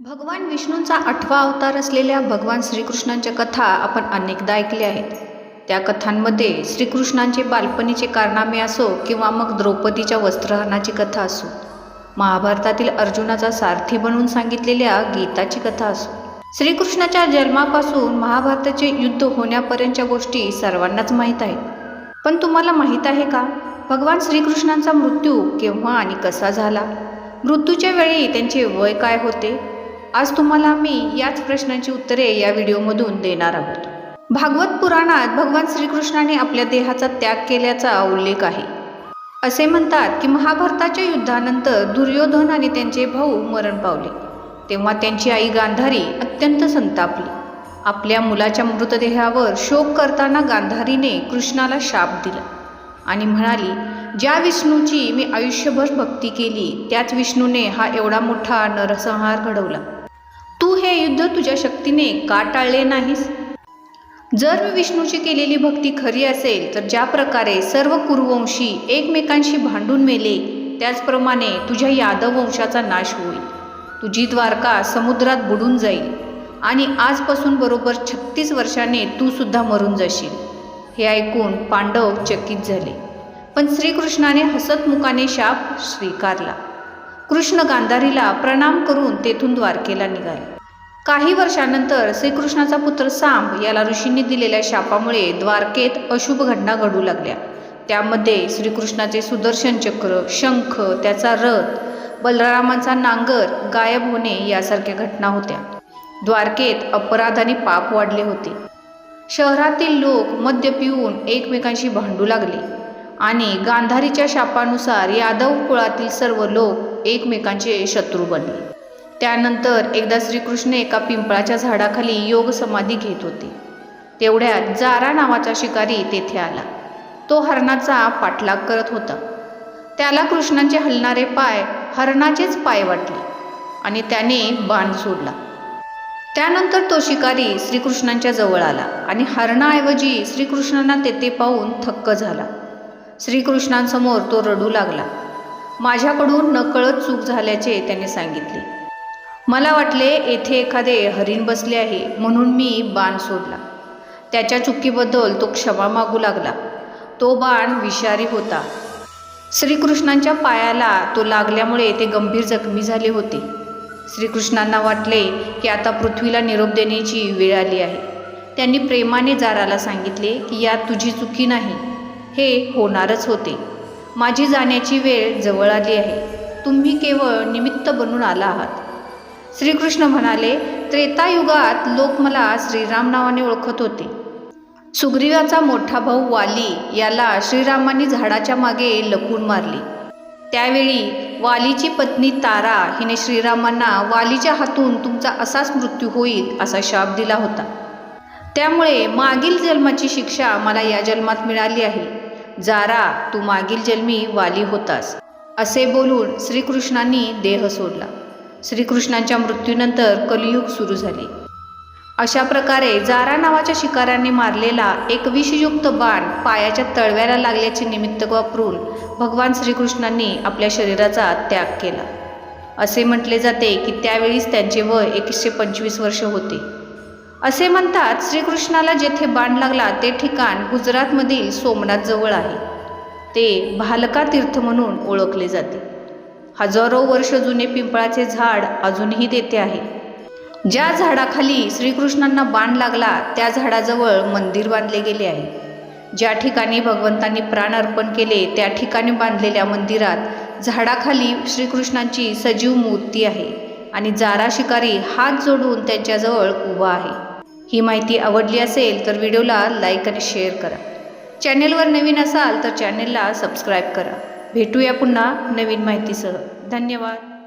भगवान विष्णूंचा आठवा अवतार असलेल्या भगवान श्रीकृष्णांच्या कथा आपण अनेकदा ऐकल्या आहेत. त्या कथांमध्ये श्रीकृष्णांचे बालपणीचे कारनामे असो किंवा मग द्रौपदीच्या वस्त्रहरणाची कथा असो महाभारतातील अर्जुनाचा सारथी बनवून सांगितलेल्या गीताची कथा असो. श्रीकृष्णाच्या जन्मापासून महाभारताचे युद्ध होण्यापर्यंतच्या गोष्टी सर्वांनाच माहीत आहेत. पण तुम्हाला माहीत आहे का? भगवान श्रीकृष्णांचा मृत्यू केव्हा आणि कसा झाला? मृत्यूच्या वेळी त्यांचे वय काय होते? आज तुम्हाला मी याच प्रश्नांची उत्तरे या व्हिडिओमधून देणार आहोत. भागवत पुराणात भगवान श्रीकृष्णाने आपल्या देहाचा त्याग केल्याचा उल्लेख आहे. असे म्हणतात की महाभारताच्या युद्धानंतर दुर्योधन आणि त्यांचे भाऊ मरण पावले. तेव्हा त्यांची आई गांधारी अत्यंत संतापली. आपल्या मुलाच्या मृतदेहावर शोक करताना गांधारीने कृष्णाला शाप दिला आणि म्हणाली ज्या विष्णूची मी आयुष्यभर भक्ती केली त्याच विष्णूने हा एवढा मोठा नरसंहार घडवला. तू हे युद्ध तुझ्या शक्तीने का टाळले नाहीस? जर मी विष्णूची केलेली भक्ती खरी असेल तर ज्या प्रकारे सर्व कुरुवंशी एकमेकांशी भांडून मेले त्याचप्रमाणे तुझ्या यादव वंशाचा नाश होईल. तुझी द्वारका समुद्रात बुडून जाईल आणि आजपासून बरोबर छत्तीस वर्षाने तू सुद्धा मरून जाशील. हे ऐकून पांडव चकित झाले पण श्रीकृष्णाने हसतमुखाने शाप स्वीकारला. कृष्ण गांधारीला प्रणाम करून तेथून द्वारकेला निघाले. काही वर्षानंतर श्रीकृष्णाचा पुत्र सांब याला ऋषींनी दिलेल्या शापामुळे द्वारकेत अशुभ घटना घडू लागल्या. त्यामध्ये श्रीकृष्णाचे सुदर्शन चक्र शंख त्याचा रथ बलरामाचा नांगर गायब होणे यासारख्या घटना होत्या. द्वारकेत अपराध आणि पाप वाढले होते. शहरातील लोक मद्य पिऊन एकमेकांशी भांडू लागले आणि गांधारीच्या शापानुसार यादव कुळातील सर्व लोक एकमेकांचे शत्रू बनले. त्यानंतर एकदा श्रीकृष्ण एका पिंपळाच्या झाडाखाली योग समाधी घेत होते. तेवढ्यात जारा नावाचा शिकारी तेथे आला. तो हरणाचा पाठलाग करत होता. त्याला कृष्णांचे हलणारे पाय हरणाचेच पाय वाटले आणि त्याने बाण सोडला. त्यानंतर तो शिकारी श्रीकृष्णांच्या जवळ आला आणि हरणाऐवजी श्रीकृष्णांना तेथे पाहून थक्क झाला. श्रीकृष्णांसमोर तो रडू लागला. माझ्याकडून नकळत चूक झाल्याचे त्याने सांगितले. मला वाटले येथे एखादे हरिण बसले आहे म्हणून मी बाण सोडला. त्याच्या चुकीबद्दल तो क्षमा मागू लागला. तो बाण विषारी होता. श्रीकृष्णांच्या पायाला तो लागल्यामुळे ते गंभीर जखमी झाले होते. श्रीकृष्णांना वाटले की आता पृथ्वीला निरोप देण्याची वेळ आली आहे. त्यांनी प्रेमाने जाराला सांगितले की यात तुझी चुकी नाही. हे होणारच होते. माझी जाण्याची वेळ जवळ आली आहे. तुम्ही केवळ निमित्त बनून आला आहात. श्रीकृष्ण म्हणाले त्रेतायुगात लोक मला श्रीराम नावाने ओळखत होते. सुग्रीवाचा मोठा भाऊ वाली याला श्रीरामांनी झाडाच्या मागे लपून मारले. त्यावेळी वालीची पत्नी तारा हिने श्रीरामांना वालीच्या हातून तुमचा असाच मृत्यू होईल असा शाप दिला होता. त्यामुळे मागील जन्माची शिक्षा मला या जन्मात मिळाली आहे. जारा तू मागील जन्मी वाली होतास. असे बोलून श्रीकृष्णांनी देह सोडला. श्रीकृष्णांच्या मृत्यूनंतर कलियुग सुरू झाले. अशा प्रकारे जारा नावाच्या शिकाऱ्याने मारलेला एक विषयुक्त बाण पायाच्या तळव्याला लागल्याचे निमित्त वापरून भगवान श्रीकृष्णांनी आपल्या शरीराचा त्याग केला. असे म्हटले जाते की त्यावेळीच त्यांचे वय एकशे पंचवीस वर्ष होते. असे म्हणतात श्रीकृष्णाला जेथे बाण लागला ते ठिकाण गुजरातमधील सोमनाथजवळ आहे. ते भालका तीर्थ म्हणून ओळखले जाते. हजारो वर्ष जुने पिंपळाचे झाड अजूनही तेथे आहे. ज्या झाडाखाली श्रीकृष्णांना बाण लागला त्या झाडाजवळ मंदिर बांधले गेले आहे. ज्या ठिकाणी भगवंतांनी प्राण अर्पण केले त्या ठिकाणी बांधलेल्या मंदिरात झाडाखाली श्रीकृष्णांची सजीव मूर्ती आहे आणि जारा शिकारी हात जोडून त्यांच्याजवळ उभा आहे. ही माहिती आवडली असेल तर व्हिडिओला लाईक आणि शेअर करा. चॅनेलवर नवीन असाल तर चॅनेलला सबस्क्राईब करा. भेटूया पुन्हा नवीन माहितीसह. धन्यवाद.